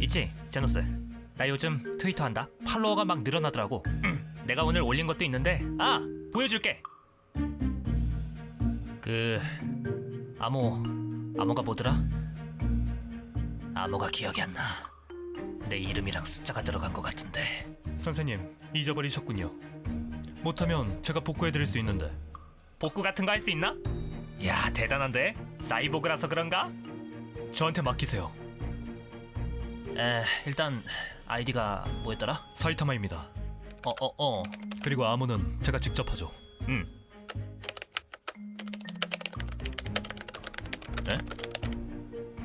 있지, 제노스. 나 요즘 트위터 한다. 팔로워가 막 늘어나더라고. 음, 내가 오늘 올린 것도 있는데, 아 보여줄게. 그 암호 암호가 뭐더라? 암호가 기억이 안 나. 내 이름이랑 숫자가 들어간 것 같은데. 선생님 잊어버리셨군요. 못하면 제가 복구해드릴 수 있는데 복구 같은 거 할 수 있나? 야 대단한데? 사이보그라서 그런가? 저한테 맡기세요. 에 일단 아이디가 뭐였더라? 사이타마입니다. 어 어 어. 그리고 암호는 제가 직접 하죠. 음. 에?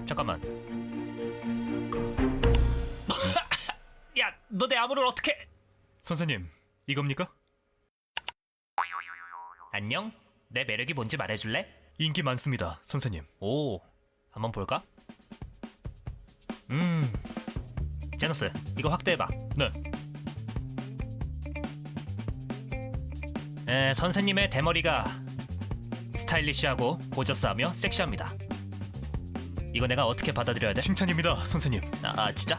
잠깐만. 야, 너 내 암호를 어떻게? 선생님 이겁니까? 안녕. 내 매력이 뭔지 말해줄래? 인기 많습니다, 선생님. 오, 한번 볼까? 음, 제노스, 이거 확대해봐. 네, 에, 선생님의 대머리가 스타일리시하고 고저스하며 섹시합니다. 이거 내가 어떻게 받아들여야 돼? 칭찬입니다, 선생님. 아, 아, 진짜?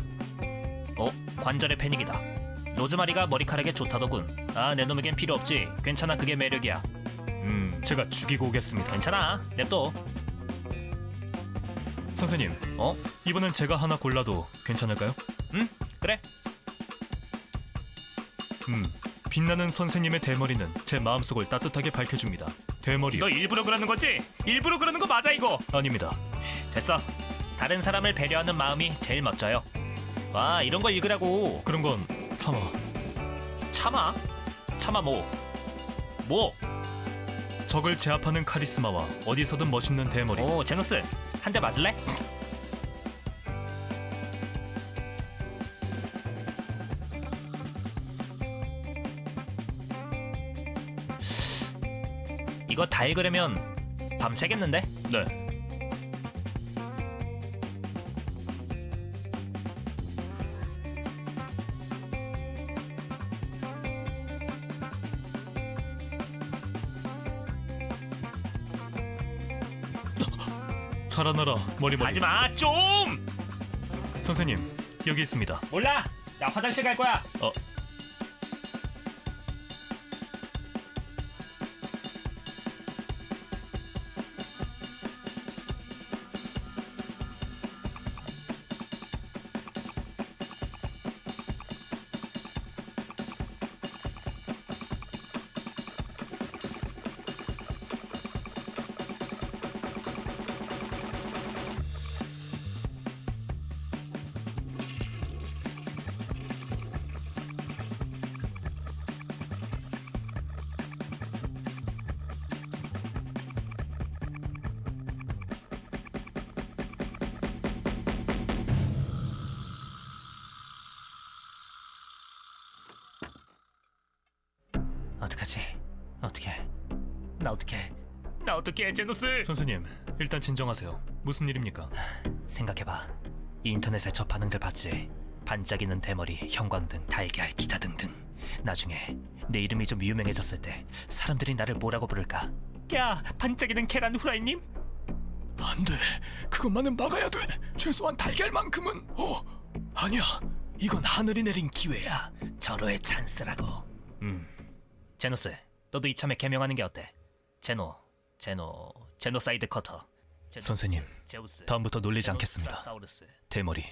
어 관절의 패닉이다 로즈마리가 머리카락에 좋다더군 아 내 놈에겐 필요 없지 괜찮아 그게 매력이야 음 제가 죽이고 오겠습니다. 괜찮아 냅둬 선생님, 어? 이번엔 제가 하나 골라도 괜찮을까요? 응? 그래 음, 빛나는 선생님의 대머리는 제 마음속을 따뜻하게 밝혀줍니다. 대머리 너 일부러 그러는 거지? 일부러 그러는 거 맞아 이거 아닙니다. 됐어 다른 사람을 배려하는 마음이 제일 멋져요 와 이런 걸 읽으라고 그런 건 참아. 참아 참아 뭐 뭐? 적을 제압하는 카리스마와 어디서든 멋있는 대머리. 오 제노스 한 대 맞을래? 이거 다 읽으려면 밤 새겠는데? 네. 살아나라 머리머리. 하지마 좀! 선생님 여기 있습니다. 몰라! 나 화장실 갈 거야. 어 어떡하지? 어떻게? 나 어떻게? 나 어떻게 제노스? 선생님 일단 진정하세요. 무슨 일입니까? 생각해봐. 이 인터넷에 저 반응들 봤지? 반짝이는 대머리 형광등 달걀 기타 등등. 나중에 내 이름이 좀 유명해졌을 때 사람들이 나를 뭐라고 부를까? 야 반짝이는 계란 후라이님? 안 돼. 그것만은 막아야 돼. 최소한 달걀만큼은. 어? 아니야. 이건 하늘이 내린 기회야. 절호의 찬스라고. 음 제노스 너도 이참에 개명하는 게 어때? 제노 제노 제노사이드 커터. 제노스, 선생님, 제우스 다음부터 놀리지 제노스 않겠습니다. 트라사우루스. 대머리